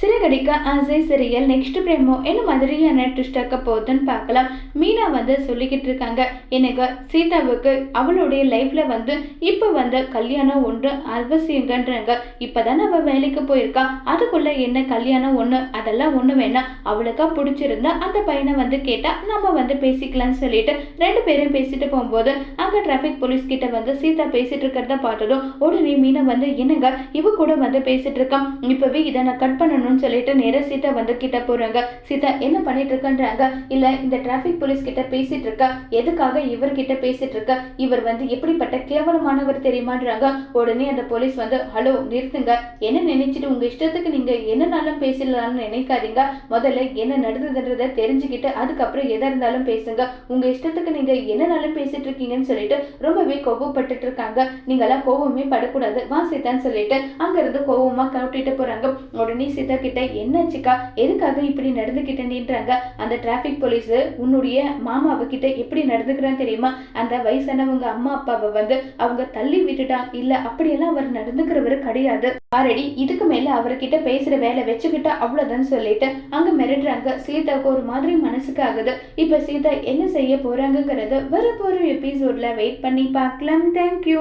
சிறகடிக்க ஆசை சிறியல் நெக்ஸ்ட் பிரேமோ என்ன மாதிரியான ட்விஸ்ட் போகுதுன்னு பார்க்கலாம். மீனா வந்து சொல்லிக்கிட்டு இருக்காங்க. எனக்கு சீதாவுக்கு அவளுடைய லைஃப்ல வந்து இப்போ வந்து கல்யாணம் ஒன்று அவசியங்கன்றாங்க. இப்போதானே அவள் வேலைக்கு போயிருக்கா. அதுக்குள்ள என்ன கல்யாணம் ஒன்று அதெல்லாம் ஒன்று வேணாம். அவளுக்கா பிடிச்சிருந்தா அந்த பையனை வந்து கேட்டால் நம்ம வந்து பேசிக்கலாம்னு சொல்லிட்டு ரெண்டு பேரும் பேசிட்டு போகும்போது அங்கே டிராஃபிக் போலீஸ் கிட்ட வந்து சீதா பேசிட்டு இருக்கிறத பார்த்ததும் உடனே மீனா வந்து என்னங்க இவ கூட வந்து பேசிட்டு இருக்கான். இப்போவே இதை நான் கட் பண்ணணும் போகணும்னு சொல்லிட்டு நேராக சீதா வந்து கிட்ட போறாங்க. சீதா என்ன பண்ணிட்டு இருக்கன்றாங்க இல்ல இந்த டிராஃபிக் போலீஸ் கிட்ட பேசிட்டு இருக்கா எதுக்காக இவர்கிட்ட பேசிட்டு இருக்கா இவர் வந்து எப்படிப்பட்ட கேவலமானவர் தெரியுமான்றாங்க. உடனே அந்த போலீஸ் வந்து ஹலோ நிறுத்துங்க. என்ன நினைச்சிட்டு உங்க இஷ்டத்துக்கு நீங்க என்னனாலும் பேசலாம்னு நினைக்காதீங்க. முதல்ல என்ன நடந்ததுன்றத தெரிஞ்சுக்கிட்டு அதுக்கப்புறம் எதா இருந்தாலும் பேசுங்க. உங்க இஷ்டத்துக்கு நீங்க என்னனாலும் பேசிட்டு இருக்கீங்கன்னு சொல்லிட்டு ரொம்பவே கோபப்பட்டுட்டு இருக்காங்க நீங்களாம் கோபமே படக்கூடாது. வா சீதான்னு சொல்லிட்டு அங்க இருந்து கோபமா கவுட்டிட்டு போறாங்க. உடனே சீதா கிட்ட என்னாச்சுக்கா எதுக்காக இப்படி நடந்துக்கிட்டேன்றாங்க அந்த டிராஃபிக் போலீஸ் உன்னுடைய மாமாவை கிட்ட எப்படி நடந்துக்கிறான்னு தெரியுமா? அந்த வயசானவங்க அம்மா அப்பாவை வந்து அவங்க தள்ளி விட்டுட்டான். இல்ல அப்படியெல்லாம் அவர் நடந்துக்கிறவர் கிடையாது. ஆல்ரெடி இதுக்கு மேல அவர்கிட்ட பேசுற வேலை வச்சுக்கிட்டா அவ்வளவுதான் சொல்லிட்டு அங்க மிரட்டுறாங்க. சீதாவுக்கு ஒரு மாதிரி மனசுக்கு ஆகுது. இப்ப சீதா என்ன செய்ய போறாங்கங்கிறத வரப்போற எபிசோட்ல வெயிட் பண்ணி பார்க்கலாம். தேங்க்யூ